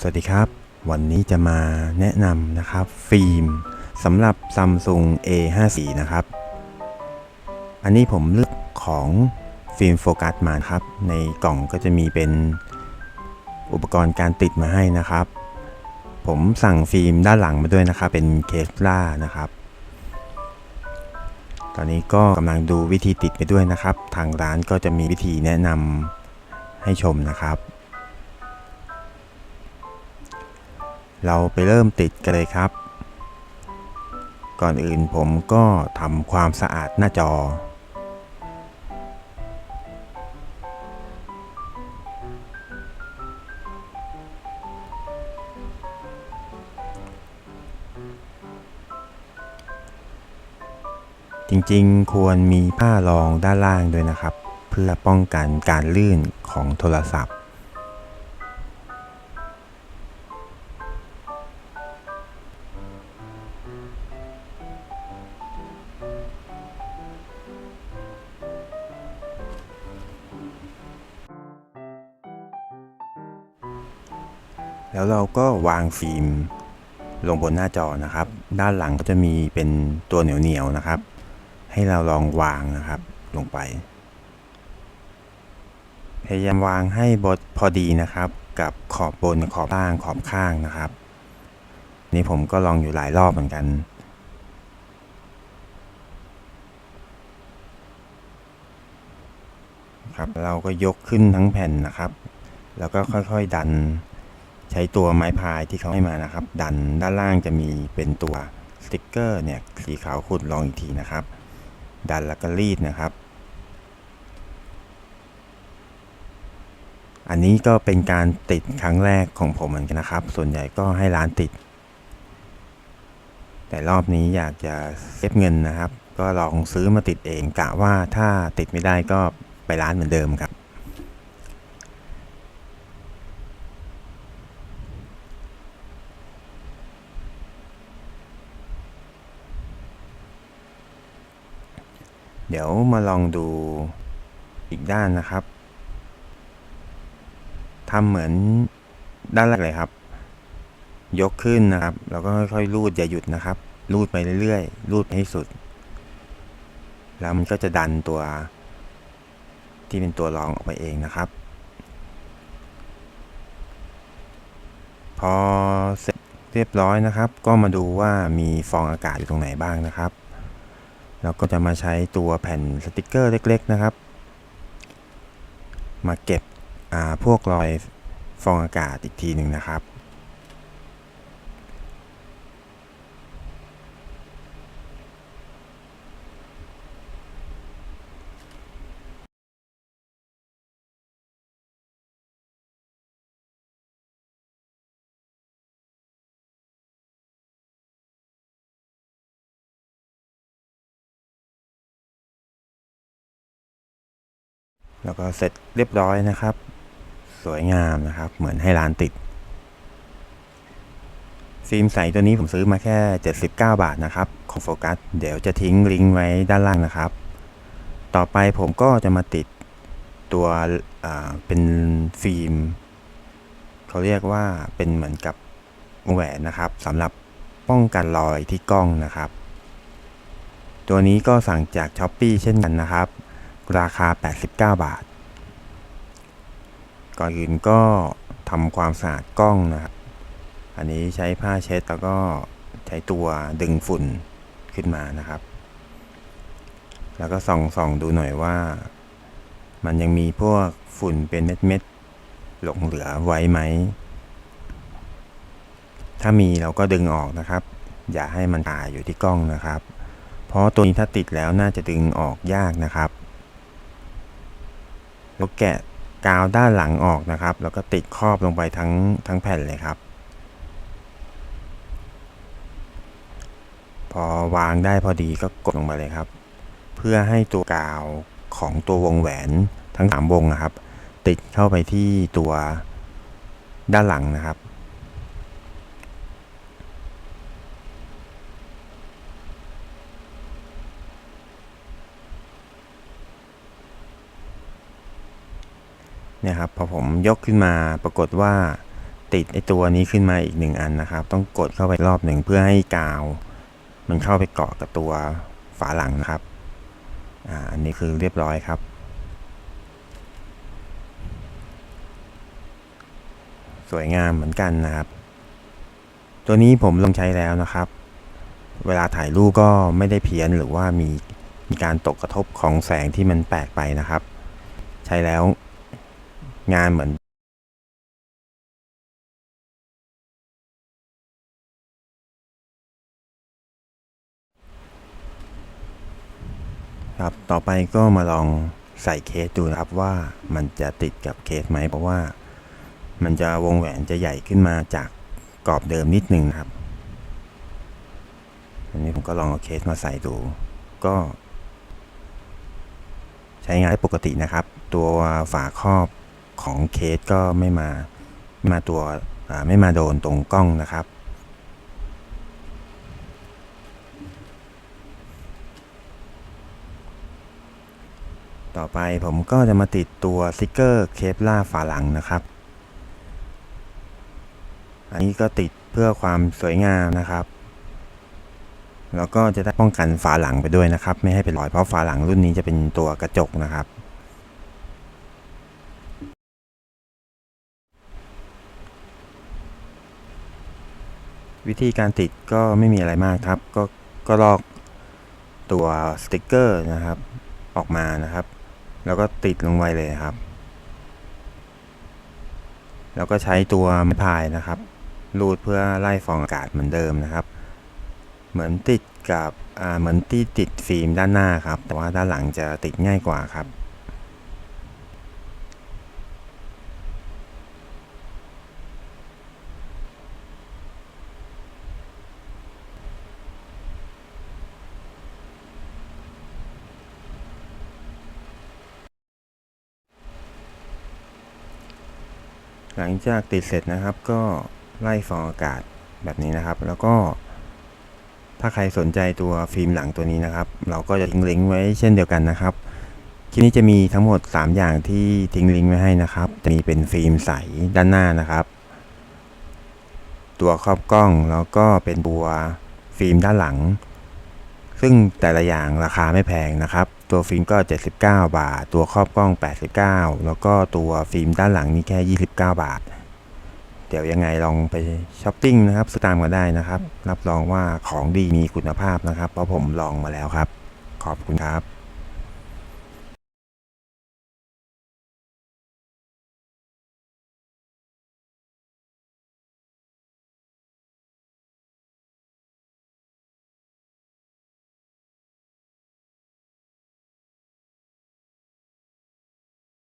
สวัสดีครับ วันนี้จะมาแนะนำนะครับฟิล์มสำหรับ Samsung A54 นะครับ อันนี้ผมเลือกของฟิล์มโฟกัสมาครับ ในกล่องก็จะมีเป็นอุปกรณ์การติดมาให้นะครับ ผมสั่งฟิล์มด้านหลังมาด้วยนะครับ เป็นเคสล่านะครับ ตอนนี้ก็กำลังดูวิธีติดไปด้วยนะครับ ทางร้านก็จะมีวิธีแนะนำให้ชมนะครับ เราไปเริ่มติดกันเลยครับ ก่อนอื่นผมก็ทำความสะอาดหน้าจอ จริงๆ ควรมีผ้ารองด้านล่างด้วยนะครับ เพื่อป้องกันการลื่นของโทรศัพท์ แล้วเราก็วางฟิล์มลงบนหน้าจอนะครับ ด้านหลังก็จะมีเป็นตัวเหนียวๆนะครับ ให้เราลองวางนะครับลงไป พยายามวางให้บดพอดีนะครับ กับขอบบนขอบล่างขอบข้างนะครับ นี่ผมก็ลองอยู่หลายรอบเหมือนกันครับเราก็ยกขึ้นทั้งแผ่นนะครับ แล้วก็ค่อยๆดัน ใช้ตัวไม้พายที่เขาให้มานะครับ ดันด้านล่างจะมีเป็นตัวสติกเกอร์เนี่ยสีขาวขุดลองอีกทีนะครับ ดันแล้วก็รีดนะครับ อันนี้ก็เป็นการติดครั้งแรกของผมเหมือนกันนะครับ ส่วนใหญ่ก็ให้ร้านติด แต่รอบนี้อยากจะเซฟเงินนะครับ ก็ลองซื้อมาติดเองกะว่าถ้าติดไม่ได้ก็ไปร้านเหมือนเดิมครับ เดี๋ยวมาลองดูอีกด้านนะครับทำเหมือนด้านแรกเลยครับ ยกขึ้นนะครับ แล้วก็ค่อยๆรูดอย่าหยุดนะครับ รูดไปเรื่อยๆ รูดไปให้สุด แล้วมันก็จะดันตัว ที่เป็นตัวรองออกไปเองนะครับ พอเสร็จเรียบร้อยนะครับ ก็มาดูว่ามีฟองอากาศอยู่ตรงไหนบ้างนะครับ เราก็จะมาใช้ตัวแผ่นสติกเกอร์เล็ก ๆ นะครับ มาเก็บพวกรอยฟองอากาศอีกทีหนึ่งนะครับ แล้วก็เสร็จเรียบร้อยนะครับ สวยงามนะครับ เหมือนให้ร้านติด ฟิล์มใสตัวนี้ผมซื้อมาแค่ 79 บาทนะครับ ของโฟกัส เดี๋ยวจะทิ้งลิงก์ไว้ด้านล่างนะครับ ต่อไปผมก็จะมาติดตัวเป็นฟิล์มเขาเรียกว่าเป็นเหมือนกับแหวนนะครับสำหรับป้องกันรอยที่กล้องนะครับ ตัวนี้ก็สั่งจาก s h อ p e e เช่นกันนะครับ ราคา 89 บาท ก่อนอื่นก็ทำความสะอาดกล้องนะครับ อันนี้ใช้ผ้าเช็ดแล้วก็ใช้ตัวดึงฝุ่นขึ้นมานะครับ แล้วก็ส่องส่องดูหน่อยว่า มันยังมีพวกฝุ่นเป็นเม็ดเม็ดๆหลงเหลือไว้ไหม ถ้ามีเราก็ดึงออกนะครับ อย่าให้มันตายอยู่ที่กล้องนะครับ เพราะตัวนี้ถ้าติดแล้วน่าจะดึงออกยากนะครับ แล้วแกะกาวด้านหลังออกนะครับ แล้วก็ติดครอบลงไปทั้งทั้งแผ่นเลยครับ พอวางได้พอดีก็กดลงไปเลยครับ เพื่อให้ตัวกาวของตัววงแหวนทั้งสามวงนะครับ ติดเข้าไปที่ตัวด้านหลังนะครับ เนี่ยครับพอผมยกขึ้นมาปรากฏว่าติดไอตัวนี้ขึ้นมาอีกหนึ่งอันนะครับ ต้องกดเข้าไปรอบหนึ่งเพื่อให้กาว มันเข้าไปเกาะกับตัวฝาหลังนะครับอ่าอันนี้คือเรียบร้อยครับ สวยงามเหมือนกันนะครับ ตัวนี้ผมลองใช้แล้วนะครับ เวลาถ่ายรูปก็ไม่ได้เพี้ยนหรือว่ามีมีการตกกระทบของแสงที่มันแปลกไปนะครับ ใช้แล้ว งานเหมือนครับต่อไปก็มาลองใส่เคสดูนะครับว่ามันจะติดกับเคสไหมเพราะว่ามันจะวงแหวนจะใหญ่ขึ้นมาจากกรอบเดิมนิดนึงนะครับ อันนี้ผมก็ลองเอาเคสมาใส่ดู ก็ ใช้งานได้ปกตินะครับ ตัวฝาครอบ ของเคสก็ไม่มาไม่มาตัวไม่มาโดนตรงกล้องนะครับ ต่อไปผมก็จะมาติดตัวสติกเกอร์เคปล่าฝาหลังนะครับ อันนี้ก็ติดเพื่อความสวยงามนะครับแล้วก็จะได้ป้องกันฝาหลังไปด้วยนะครับ ไม่ให้เป็นรอยเพราะฝาหลังรุ่นนี้จะเป็นตัวกระจกนะครับ วิธีการติดก็ไม่มีอะไรมากครับ ก็ก็ลอกตัวสติกเกอร์นะครับออกมานะครับ แล้วก็ติดลงไว้เลยครับ แล้วก็ใช้ตัวไม้พายนะครับ รูดเพื่อไล่ฟองอากาศเหมือนเดิมนะครับ เหมือนติดกับเหมือนที่ติดฟิล์มด้านหน้าครับ แต่ว่าด้านหลังจะติดง่ายกว่าครับ หลังจากติดเสร็จนะครับก็ไล่ฟองอากาศแบบนี้นะครับ แล้วก็ ถ้าใครสนใจตัวฟิล์มหลังตัวนี้นะครับ เราก็จะทิ้งลิงก์ไว้เช่นเดียวกันนะครับคลิปนี้จะมีทั้งหมด 3 อย่างที่ทิ้งลิงก์ไว้ให้นะครับ จะมีเป็นฟิล์มใสด้านหน้านะครับ ตัวครอบกล้องแล้วก็เป็นตัวฟิล์มด้านหลัง ซึ่งแต่ละอย่างราคาไม่แพงนะครับ ตัวฟิล์มก็ 79 บาท ตัวครอบกล้อง 89 แล้วก็ตัวฟิล์มด้านหลังนี่แค่ 29 บาท เดี๋ยวยังไงลองไปช้อปปิ้งนะครับซื้อตามกันได้นะครับ รับรองว่าของดีมีคุณภาพนะครับ เพราะผมลองมาแล้วครับ ขอบคุณครับ